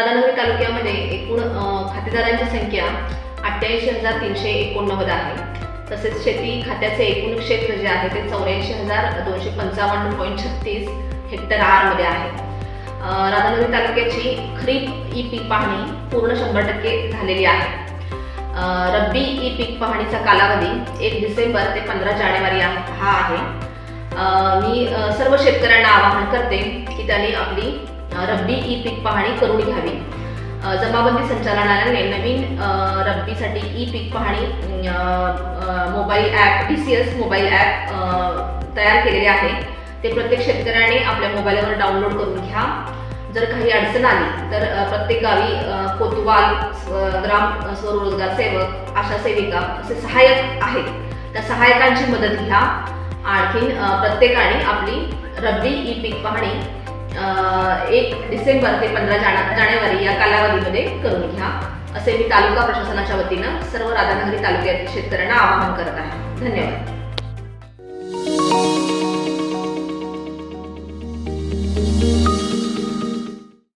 राधानगरी तालुक्यामध्ये एकूण खातेदारांची संख्या अठ्ठ्याऐंशी हजार तीनशे एकोणनव्वद आहे. तसेच शेती खात्याचे एकूण क्षेत्र जे आहे ते चौऱ्याऐंशी हजार दोनशे पंचावन्न पॉईंट छत्तीस हेक्टर आरमध्ये आहे. राधानगरी तालुक्याची खरीप ई पीक पाहणी पूर्ण शंभर टक्के झालेली आहे. रब्बी ई पीक पाहणीचा कालावधी एक डिसेंबर ते पंधरा जानेवारी हा आहे. मी सर्व शेतकऱ्यांना आवाहन करते की त्यांनी आपली रब्बी ई पीक पाहणी करून घ्यावी. जमाबंदी संचालनालयाने नवीन रब्बीसाठी ई पीक पाहणी mobile app T C S mobile app तयार केलेले आहे. ते प्रत्येक शेतकऱ्याने आपल्या मोबाईलवर डाउनलोड करून घ्या. जर काही अडचण आली तर प्रत्येक गावी कोतवाल ग्राम स्वरोजगार सेवक आशा सेविका असे सहाय्यक आहेत. त्या सहाय्यकांची मदत घ्या. आणखीन प्रत्येकाने आपली रब्बी ई पीक पाहणी एक डिसेंबर ते पंधरा जाना जानेवारी या कालावधीमध्ये करून घ्या. असे मी तालुका प्रशासनाच्या वतीनं सर्व राधानगरी तालुक्यातील शेतकऱ्यांना आवाहन करत आहे. धन्यवाद.